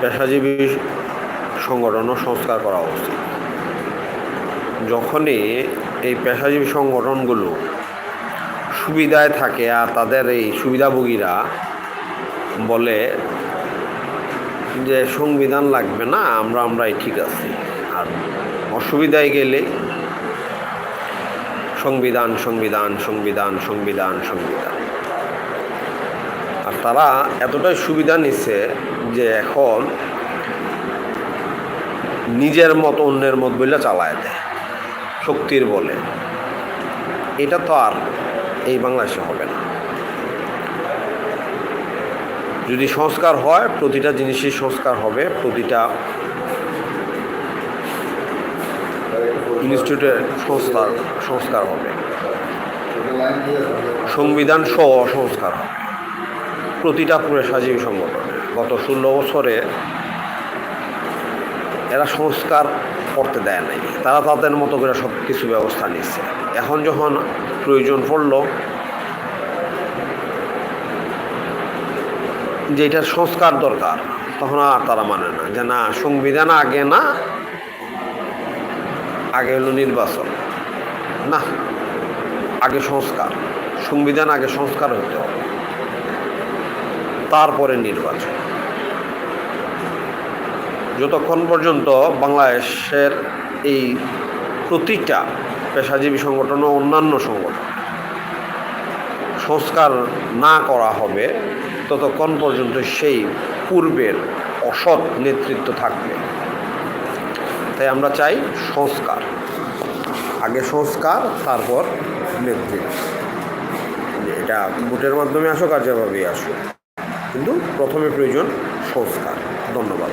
পেশাজীবী সংগঠন সংস্কার করা উচিত। যখনই এই পেশাজীবী সংগঠনগুলো সুবিধায় থাকে আর তাদের এই সুবিধাভোগীরা বলে যে সংবিধান লাগবে না, আমরা, আমরাই ঠিক আছি। আর অসুবিধায় গেলে সংবিধান সংবিধান সংবিধান সংবিধান সংবিধান। আর তারা এতটাই সুবিধা নিচ্ছে যে এখন নিজের মত অন্যের মত বলে চালায় দেয়, শক্তির বলে। এটা তো আর এই বাংলাদেশে হবে না। যদি সংস্কার হয়, প্রতিটা জিনিসের সংস্কার হবে, প্রতিটা ইনস্টিটিউটের সংস্কার সংস্কার হবে। সংবিধান সহ সংস্কার হবে। প্রতিটা পেশাজীবী সংগঠন। গত ষোলো বছরে এরা সংস্কার করতে দেয় নাই। তারা তাদের মতো করে সব কিছু ব্যবস্থা নিচ্ছে এখন যখন প্রয়োজন পড়ল যে এটার সংস্কার দরকার, তখন আর তারা মানে না যে না, সংবিধান আগে না, আগে হলো নির্বাচন। না, আগে সংস্কার। সংবিধান আগে সংস্কার হতে হবে। তারপরে নির্বাচন। যতক্ষণ পর্যন্ত বাংলাদেশের এই প্রতিটা পেশাজীবী সংগঠন ও অন্যান্য সংগঠন সংস্কার না করা হবে, ততক্ষণ পর্যন্ত সেই পূর্বের অসৎ নেতৃত্ব থাকবে। তাই আমরা চাই সংস্কার। আগে সংস্কার, তারপর নেতৃত্ব। এটা ভোটের মাধ্যমে আসুক আর যেভাবেই আসুক। কিন্তু প্রথমে প্রয়োজন সংস্কার। ধন্যবাদ।